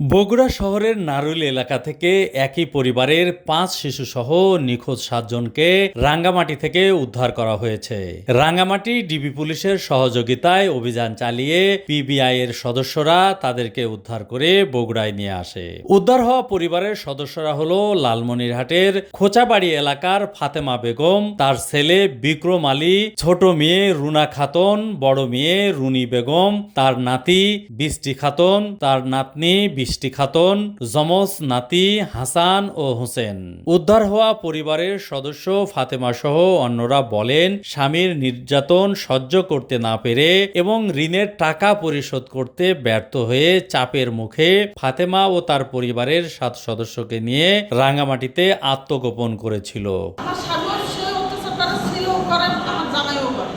বগুড়া শহরের নারুল এলাকা থেকে একই পরিবারের পাঁচ শিশুসহ নিখোঁজ সাতজনকে রাঙ্গামাটি থেকে উদ্ধার করা হয়েছে। রাঙ্গামাটি ডিবি পুলিশের সহযোগিতায় অভিযান চালিয়ে পিবিআই এর সদস্যরা তাদেরকে উদ্ধার করে বগুড়ায় নিয়ে আসে। উদ্ধার হওয়া পরিবারের সদস্যরা হল লালমনিরহাটের খোঁচাবাড়ি এলাকার ফাতেমা বেগম, তার ছেলে বিক্রম আলী, ছোট মেয়ে রুনা খাতুন, বড় মেয়ে রুনি বেগম, তার নাতি বৃষ্টি খাতুন, তার নাতনি বৃষ্টি খাতুন, যমজ নাতি হাসান ও হোসেন। উদ্ধার হওয়া পরিবারের সদস্য ফাতেমা সহ অন্যরা বলেন, স্বামীর নির্যাতন সহ্য করতে না পেরে এবং ঋণের টাকা পরিশোধ করতে ব্যর্থ হয়ে চাপের মুখে ফাতেমা ও তার পরিবারের সাত সদস্যকে নিয়ে রাঙ্গামাটিতে আত্মগোপন করেছিল আমার স্বামীও সে অত্যাচার করে ছিল করে আমার জামাইও করে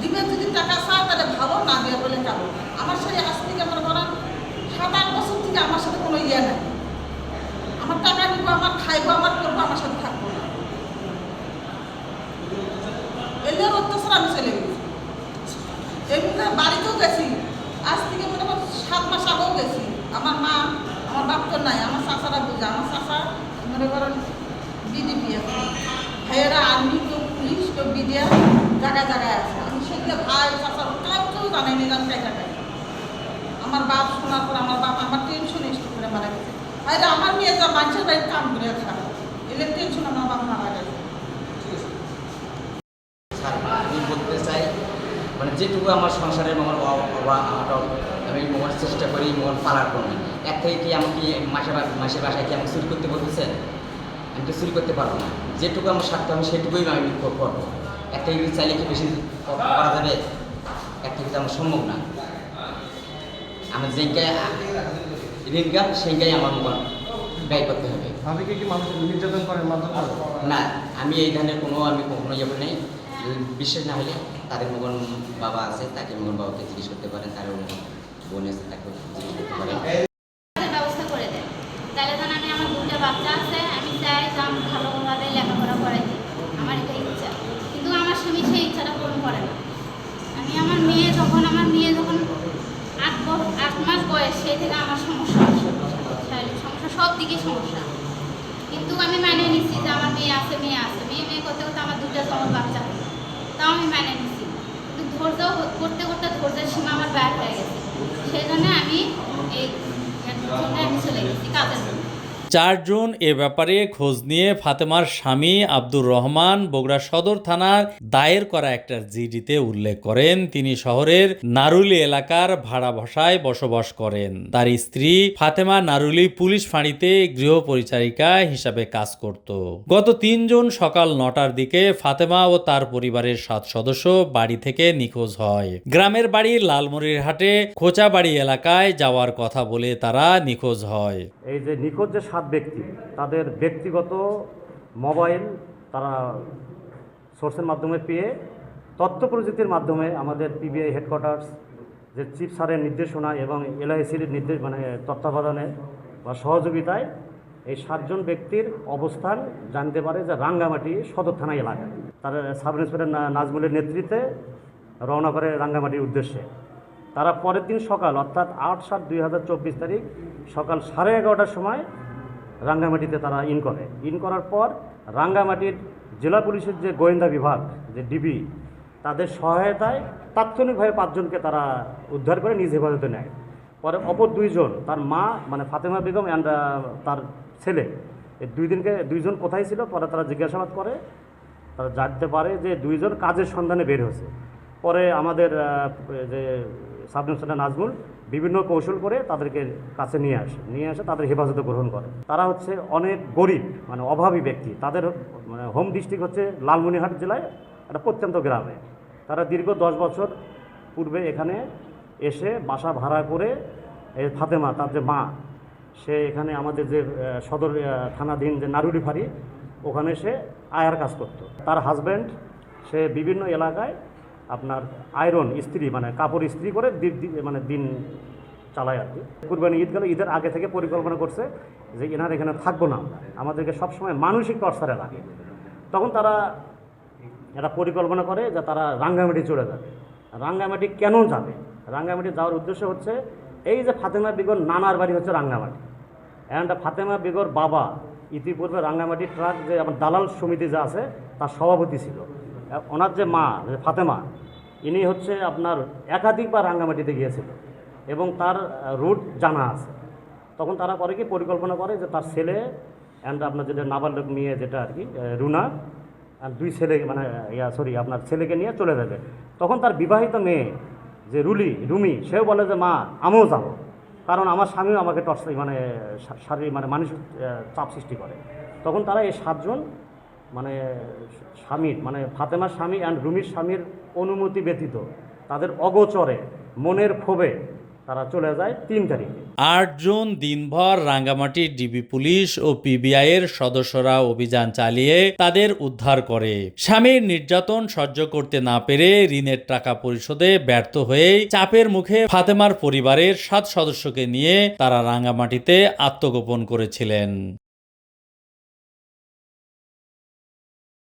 দিবে যদি টাকা চায় তাহলে ভালো না দিয়ে বলে কারও আমার সেই আজ থেকে মনে করেন সাত আট বছর থেকে আমার সাথে কোনো ইয়ে নাই আমার টাকা নিবো আমার খাইবো আমার করব আমার সাথে থাকব না এদের অত্যাচার আমি চলে গেছি এমনি বাড়িতেও গেছি। আজ থেকে মনে করেন সাত মাস আগেও গেছি। আমার মা, আমার বাপ তো নাই, আমার চাচারা বুঝে। আমার চাচা মনে করেন বিডিপি আছে। ভাইয়েরা আর্মি কেউ পুলিশ কেউ বিডিআর জায়গায় জায়গায় আছে। আমি সেগুলো ভাই চাচার কাউ কেউ জানাই নি জানি জায়গায় আমার বাপ শোনার পর আমার বাপ আমার টেনশন স্টক করে মারা গেছে। ভাইরা আমার মেয়ে যা, মানুষের বাড়ির কাম করে খারাপ এলে টেনশন আমার বাপ মারা গেছে স্যার আমি বলতে চাই মানে যেটুকু আমার সংসারের আমার বাবা অভাব আমি মোবাইল চেষ্টা করি মোবাইল পালার জন্য এক থেকে কি আমাকে মাসে মাসে বাসায় কি আমাকে চুরি করতে বলতেছেন আমি তো চুরি করতে পারব না। যেটুকু আমার স্বার্থ আমি সেটুকুই আমি করব। এক থেকে চাইলে কি বেশি করা যাবে? এক থেকে তো আমার সম্ভব না। আমার যেইটাই ইনকাম সেইটাই আমার মোবাইল ব্যয় করতে হবে। ভাবিকে কি মানুষ নির্যাতন করেন মাধ্যম? না আমি এই ধরনের কোনো আমি কখনো ইয়ে করি নাই। বিশ্বাস না হলে তাদের মগন বাবা আছে, তাকে মগন বাবাকে জিজ্ঞেস করতে পারেন তার বোন আছে তাকে জিজ্ঞেস করতে পারেন। ব্যবস্থা করে তাহলে আমি আমার দুটো বাচ্চা আছে, আমি চাই ভালোভাবে লেখাপড়া আমার ইচ্ছা। কিন্তু আমার সেই ইচ্ছাটা করে না। আমি আমার মেয়ে যখন, আমার মেয়ে যখন আট আট মাস বয়স, সেই থেকে আমার সমস্যা। সমস্যা সব সমস্যা। কিন্তু আমি মানে নিচ্ছি যে আমার মেয়ে আছে মেয়ে আছে। মেয়ে মেয়ে করতে করতে আমার দুটো জমা বাচ্চা। তাও আমি মানে নিচ্ছি কিন্তু ধৈর্য করতে করতে ধৈর্যের সীমা আমার ব্যাগ হয়ে গেছে। সেই জন্য আমি এই জন্য আমি চলে গেছি, কাজের জন্য। চারজন এ ব্যাপারে খোঁজ নিয়ে ফাতেমার স্বামী আব্দুর রহমান বগুড়া সদর থানার দায়ের করা একটা জিডিতে উল্লেখ করেন। তিনি শহরের নারুলি এলাকার ভাড়া বসায় বসবাস করেন। তার স্ত্রী ফাতেমা নারুলি পুলিশ ফাঁড়িতে গৃহ পরিচারিকা হিসাবে কাজ করত। গত তিনজন সকাল নটার দিকে ফাতেমা ও তার পরিবারের সাত সদস্য বাড়ি থেকে নিখোঁজ হয়। গ্রামের বাড়ি লালমনিরহাটে খোঁচাবাড়ি এলাকায় যাওয়ার কথা বলে তারা নিখোঁজ হয়। এই যে নিখোঁজ যে সাত ব্যক্তি। তাদের ব্যক্তিগত মোবাইল তারা সোর্সের মাধ্যমে পেয়ে তথ্য প্রযুক্তির মাধ্যমে আমাদের পিবিআই হেডকোয়ার্টার্স যে চিফ স্যারের নির্দেশনা এবং এলআইসির নির্দেশ মানে তত্ত্বাবধানে বা সহযোগিতায় এই সাতজন ব্যক্তির অবস্থান জানতে পারে যে রাঙ্গামাটি সদর থানা এলাকায় তার সাব ইন্সপেক্টর নাজমুলের নেতৃত্বে রওনা করে রাঙ্গামাটির উদ্দেশ্যে। তারা পরের দিন সকাল অর্থাৎ আট সাত দুই তারিখ সকাল সাড়ে এগারোটার সময় রাঙ্গামাটিতে তারা ইন করে। ইন করার পর রাঙ্গামাটির জেলা পুলিশের যে গোয়েন্দা বিভাগ, যে ডিবি তাদের সহায়তায় তাৎক্ষণিকভাবে পাঁচজনকে তারা উদ্ধার করে নিজ হেফাজতে নেয়। পরে অপর দুইজন, তার মা মানে ফাতেমা বেগম অ্যান্ড তার ছেলে, এই দুই দিনকে দুইজন কোথায় ছিল? পরে তারা জিজ্ঞাসাবাদ করে। তারা জানতে পারে যে দুইজন কাজের সন্ধানে বের হয়েছে। পরে আমাদের যে সাব ইন্সপেক্টর নাজমুল বিভিন্ন কৌশল করে তাদেরকে কাছে নিয়ে আসে নিয়ে আসে তাদের হেফাজতে গ্রহণ করে। তারা হচ্ছে অনেক গরিব মানে অভাবী ব্যক্তি। তাদের মানে হোম ডিস্ট্রিক্ট হচ্ছে লালমনিরহাট জেলায় একটা প্রত্যন্ত গ্রামে। তারা দীর্ঘ দশ বছর পূর্বে এখানে এসে বাসা ভাড়া করে এই ফাতেমা, তার যে মা, সে এখানে আমাদের যে সদর থানাধীন যে নারুরি ফাঁড়ি ওখানে সে আয়ার কাজ করত। তার হাজব্যান্ড সে বিভিন্ন এলাকায় আপনার আয়রন ইস্ত্রি মানে কাপড় ইস্ত্রি করে মানে দিন চালায় আর কি। কুরবানি ঈদ গেল ঈদের আগে থেকে পরিকল্পনা করছে যে এনার এখানে থাকব না। আমাদেরকে সবসময় মানসিক টর্চারে লাগে তখন তারা একটা পরিকল্পনা করে যে তারা রাঙ্গামাটি চলে যাবে। রাঙ্গামাটি কেন যাবে? রাঙ্গামাটি যাওয়ার উদ্দেশ্য হচ্ছে এই যে ফাতেমা বেগর নানার বাড়ি হচ্ছে রাঙ্গামাটি। অ্যান্ড ফাতেমা বেগর বাবা ইতিপূর্বে রাঙ্গামাটি ট্রাক যে আমার দালাল সমিতি যা আছে, তার সভাপতি ছিল। ওনার যে মা ফাতেমা, ইনি হচ্ছে আপনার একাধিকবার রাঙ্গামাটিতে গিয়েছিল এবং তার রুট জানা আছে। তখন তারা করে কি, পরিকল্পনা করে যে তার ছেলে অ্যান্ড আপনার যেটা নাবালক মেয়ে যেটা আর কি রুনা দুই ছেলে মানে ইয়া সরি আপনার ছেলেকে নিয়ে চলে যাবে। তখন তার বিবাহিত মেয়ে যে রুলি, রুমি, সেও বলে যে, মা, আমিও যাব। কারণ আমার স্বামীও আমাকে টর্চ মানে শারীরিক মানে মানসিক চাপ সৃষ্টি করে। তখন তারা এই সাতজন মানে স্বামীর মানে ফাতেমার স্বামী অ্যান্ড রুমির স্বামীর অনুমতি ব্যতীত তাদের অগোচরে, মনের ক্ষোভে তারা চলে যায় তিন তারিখে। আটজন দিনভর রাঙ্গামাটির ডিবি পুলিশ ও পিবিআই এর সদস্যরা অভিযান চালিয়ে তাদের উদ্ধার করে। স্বামীর নির্যাতন সহ্য করতে না পেরে ঋণের টাকা পরিশোধে ব্যর্থ হয়ে চাপের মুখে ফাতেমার পরিবারের সাত সদস্যকে নিয়ে তারা রাঙ্গামাটিতে আত্মগোপন করেছিলেন।